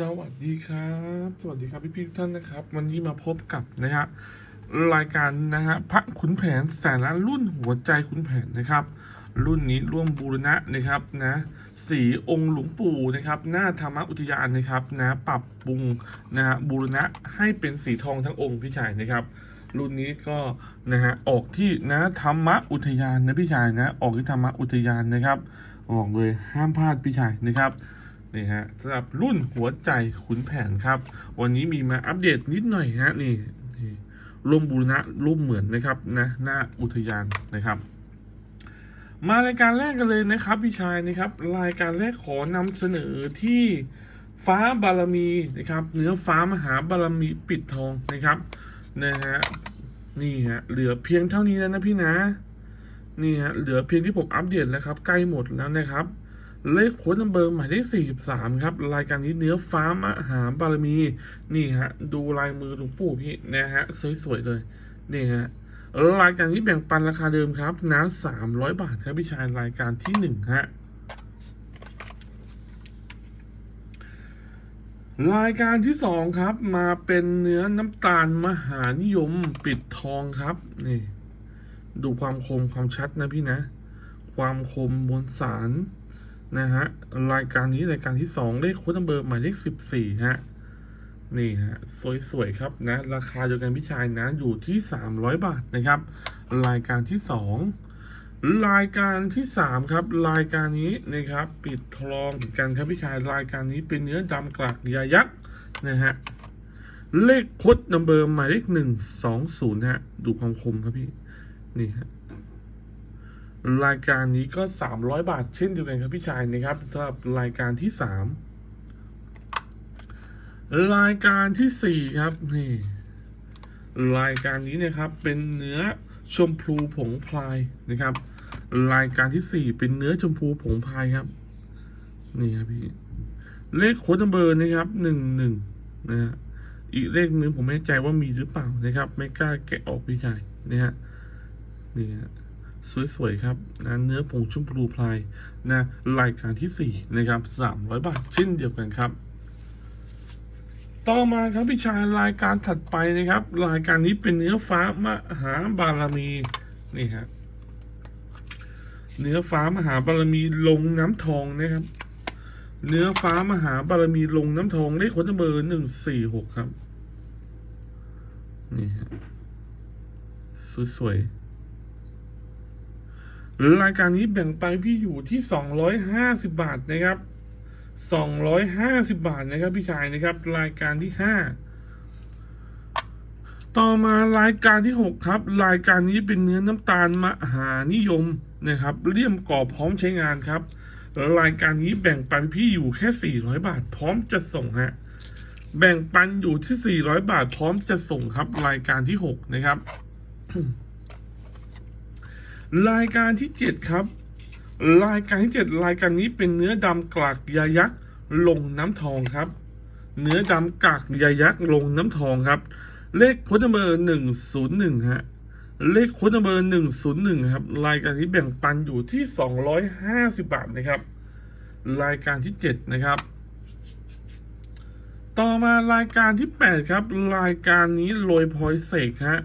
สวัสดีครับ สวัสดีครับพี่พี่ทุกท่านนะครับ วันนี้มาพบกับนะฮะรายการนะฮะพระขุนแผนแสนล้านรุ่นหัวใจขุนแผนนะครับ รุ่นนี้ร่วมบูรณะนะครับนะสีองค์หลวงปู่นะครับ หน้าธรรมอุทยานนะครับนะปรับปรุงนะฮะบูรณะให้เป็นสีทองทั้งองค์พี่ชายนะครับ รุ่นนี้ก็นะฮะออกที่นะธรรมอุทยานนะพี่ชายนะ ออกที่ธรรมอุทยานนะครับออกเลยห้ามพลาดพี่ชายนะครับ นี่ฮะสำหรับรุ่นหัวใจขุนแผนครับ วันนี้มีมาอัปเดตนิดหน่อยฮะนี่นี่ร่วมบูรณะร่วมเหมือนนะครับนะหน้าอุทยานนะครับ มารายการแรกกันเลยนะครับพี่ชายนะครับ รายการแรกขอนำเสนอที่ฟ้าบารมีนะครับเนื้อฟ้ามหาบารมีปิดทองนะครับนะฮะนี่ฮะเหลือเพียงเท่านี้แล้วนะพี่นะ นี่ฮะเหลือเพียงที่ผมอัปเดตแล้วครับ ใกล้หมดแล้วนะครับ เลขโค้ดนัมเบอร์หมายเลข43 ครับ รายการนี้เนื้อฟ้ามหาบารมี นี่ฮะ ดูลายมือหลวงปู่พี่นะฮะ สวยๆเลย นี่ฮะ รายการนี้แบ่งปันราคาเดิมครับนะ300 บาทครับพี่ชายรายการที่ 1 ฮะ รายการที่ 2 ครับ มาเป็นเนื้อน้ำตาลมหานิยมปิดทองครับ นี่ ดูความคมความชัดนะพี่นะ ความคมมวลสาร นะฮะรายการนี้รายการที่สองเลขโค้ดนัมเบอร์หมายเลขสิบสี่ฮะ นี่ฮะ สวย ๆ ครับนะ ราคาเดียวกันพี่ชายนะ อยู่ที่สามร้อยบาทนะครับ รายการที่สองรายการที่สามครับ รายการนี้นะครับ ปิดทองเหมือนกันครับพี่ชายรายการนี้เป็นเนื้อดำกลากยายักษ์นะฮะเลขโค้ดนัมเบอร์หมายเลขหนึ่งสองศูนย์ฮะดูความคมครับพี่ นี่ฮะ รายการนี้ก็ 300 บาท เช่นเดียวกันครับพี่ชายนะครับสำหรับรายการที่ 3 รายการทีสี่ 4 ครับนี่รายการนี้นะครับเป็นเนื้อชมพูผงพลายนะครับ รายการที่ 4 เป็นเนื้อชมพูผงพลายครับ นี่ครับพี่เลขโค้ดนัมเบอร์นะครับหนึ่งหนึ่งนะฮะอีกเลขหนึงผมไม่แน่ใจว่ามีหรือเปล่านะครับ ไม่กล้าแกะออกพี่ชายนะฮะนี่ฮะ สวย ๆ ครับนะเนื้อผงชุ่มพูพลายนะรายการที่ 4 นะครับ 300 บาทเช่นเดียวกันครับ ต่อมาครับพี่ชายรายการถัดไปนะครับ รายการนี้เป็นเนื้อฟ้ามหาบารมีนี่ฮะเนื้อฟ้ามหาบารมีลงน้ำทองนะครับ เนื้อฟ้ามหาบารมีลงน้ำทองเลขคนเบอร์หนึ่งสี่หกครับ นี่ฮะสวยๆ รายการนี้แบ่งไปพี่อยู่ที่ 250 บาทนะครับ 250 บาทนะครับพี่ชายนะครับ รายการที่ 5 ต่อมารายการที่ 6 ครับ รายการนี้เป็นเนื้อน้ำตาลมหานิยมนะครับเลี่ยมกรอบพร้อมใช้งานครับ รายการนี้แบ่งปันพี่อยู่แค่ 400 บาท พร้อมจะส่งฮะแบ่งปันอยู่ที่ 400 บาท พร้อมจะส่งครับ รายการที่ 6 นะครับ รายการที่ 7 ครับ รายการที่ 7 รายการนี้เป็นเนื้อดำกลากยายักษ์ลงน้ำทองครับ เนื้อดำกากยายักษ์ลงน้ำทองครับ เลขโค้ดเบอร์หนึ่งศูนย์หนึ่งฮะเลขโค้ดเบอร์หนึ่งศูนย์หนึ่งครับรายการนี้แบ่งปันอยู่ที่สองร้อยห้าสิบบาทนะครับ รายการที่เจ็ดนะครับ ต่อมารายการที่ 8 ครับ รายการนี้โรยพอยเสกฮะ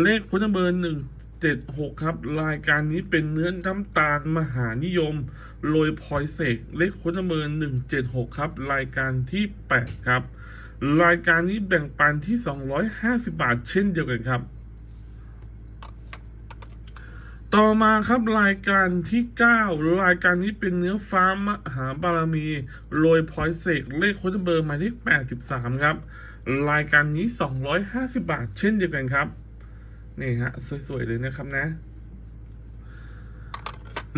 เลขโค้ดเบอร์ห นึ่งเจ็ดหกครับ รายการนี้เป็นเนื้อน้ำตาลมหานิยมโรยพอยเสกเลขค้ดเบอร์หนึ่งเจ็ดหกครับ รายการที่ 8 ครับ รายการนี้แบ่งปันที่ 250 บาทเช่นเดียวกันครับ ต่อมาครับรายการที่ 9 รายการนี้เป็นเนื้อฟ้ามหาบารมีโรยพอยเสกเลขค้ดเบอร์หมายเลข83 ครับ รายการนี้ 250 บาทเช่นเดียวกันครับ นี่ฮะ สวยๆ เลยนะครับนะ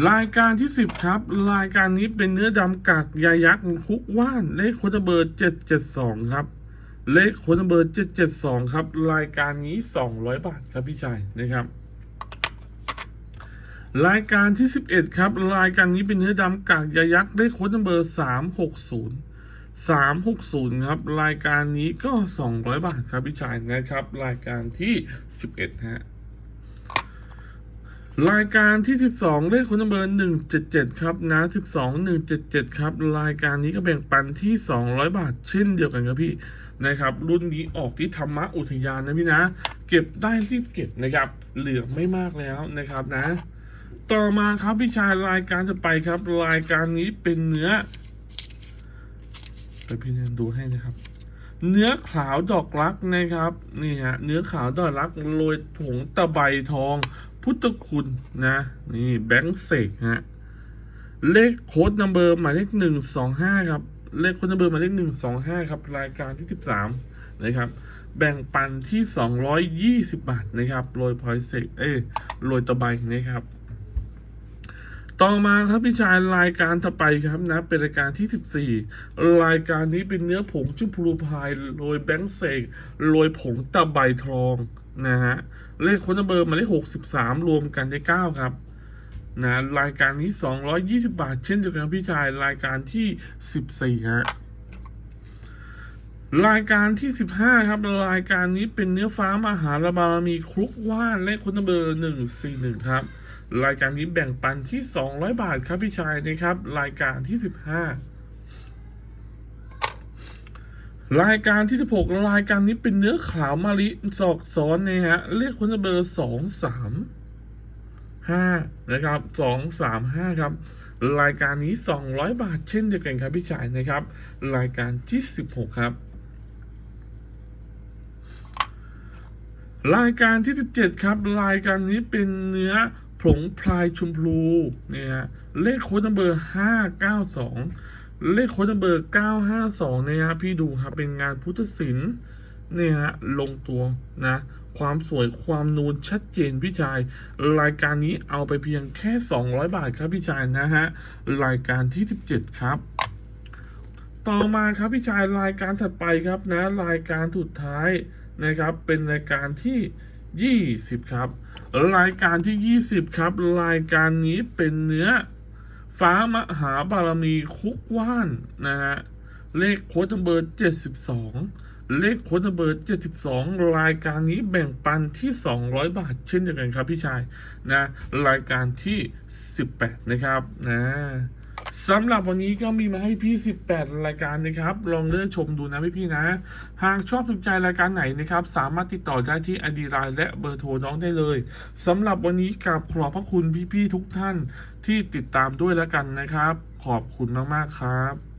รายการที่10ครับ รายการนี้เป็นเนื้อดำกากยายักษ์คุกว่าน เลขโค้ดเบอร์772ครับ เลขโค้ดเบอร์772ครับ รายการนี้200บาทครับพี่ชายนะครับรายการที่ 11 ครับ รายการนี้เป็นเนื้อดำกากยายักษ์เลขโค้ดเบอร์ 360 360 ครับ รายการนี้ก็ 200 บาทครับพี่ชายนะครับ รายการที่ 11 ฮะ รายการที่ 12 เลขคนเบอร์177 ครับนะ 12 177 ครับ รายการนี้ก็แบ่งปันที่ 200 บาท เช่นเดียวกันครับพี่นะครับ รุ่นนี้ออกที่ธรรมะอุทยานนะพี่นะ เก็บได้รีบเก็บนะครับ เหลือไม่มากแล้วนะครับนะ ต่อมาครับพี่ชายรายการจะไปครับ รายการนี้เป็นเนื้อ ไปพี่แนนดูให้นะครับ เนื้อขาวดอกรักนะครับ นี่ฮะ เนื้อขาวดอกรักโรยผงตะไบทอง พุทธคุณนะ นี่แบงค์เสกฮะ เลขโค้ดนัมเบอร์หมายเลขหนึ่งสองห้าครับ เลขโค้ดนัมเบอร์หมายเลขหนึ่งสองห้าครับ รายการที่สิบสามนะครับแบ่งปันที่สองร้อยยี่สิบบาทนะครับ โรยพอยเซกเอ้ยโรยตะไบนะครับ ต่อมาครับพี่ชายรายการต่อไปครับนะ เป็นรายการที่ 14 รายการนี้เป็นเนื้อผงชุ่มพลูพายโรยแบงค์เซกโรยผงตะไบทองนะฮะเลขคนเบอร์มายเลข 63 รวมกันได้ 9 ครับนะรายการนี้ 220 บาท เช่นเดียวกันพี่ชายรายการที่ 14ฮะรายการที่ 15 ครับ รายการนี้เป็นเนื้อฟ้ามหาระบารมีครุกว่านเลขคนเบอร์ 141 ครับ รายการนี้แบ่งปันที่ 200 บาทครับพี่ชายนะครับ รายการที่ 15 รายการที่ 16 รายการนี้เป็นเนื้อขาวมาลิสอกซ้อนนะฮะเลขคนเบอร์ 2 3 5นะครับ2 3 5 ครับ รายการนี้ 200 บาทเช่นเดียวกันครับพี่ชายนะครับ รายการที่16 ครับ รายการที่ 17 ครับ รายการนี้เป็นเนื้อ ผงพลายชมพูเนี่ยเลขโค้ดนัมเบอร์592เลขโค้ดนัมเบอร์952เนี่ยฮะพี่ดูครับเป็นงานพุทธศิลป์เนี่ยฮะลงตัวนะความสวยความนูนชัดเจนพี่ชาย รายการนี้เอาไปเพียงแค่ 200 บาทครับพี่ชายนะฮะรายการที่ 17 ครับ ต่อมาครับพี่ชายรายการถัดไปครับนะรายการสุดท้ายนะครับเป็นรายการที่ 20 ครับ รายการที่ 20 ครับ รายการนี้เป็นเนื้อ ฟ้ามหาบารมีคุกว่านนะฮะเลขโค้ดนัมเบอร์ 72 เลขโค้ดนัมเบอร์ 72 รายการนี้แบ่งปันที่ 200 บาท เช่นเดียวกันครับพี่ชายนะรายการที่ 18 นะครับนะ สำหรับวันนี้ก็มีมาให้พี่ 18 รายการนะครับ ลองเลือกชมดูนะพี่พี่ๆนะ หากชอบถูกใจรายการไหนนะครับ สามารถติดต่อได้ที่ ID ไลน์และเบอร์โทรน้องได้เลยสำหรับวันนี้กราบขอบพระคุณพี่ๆทุกท่านที่ติดตามด้วยแล้วกันนะครับ ขอบคุณมากๆครับ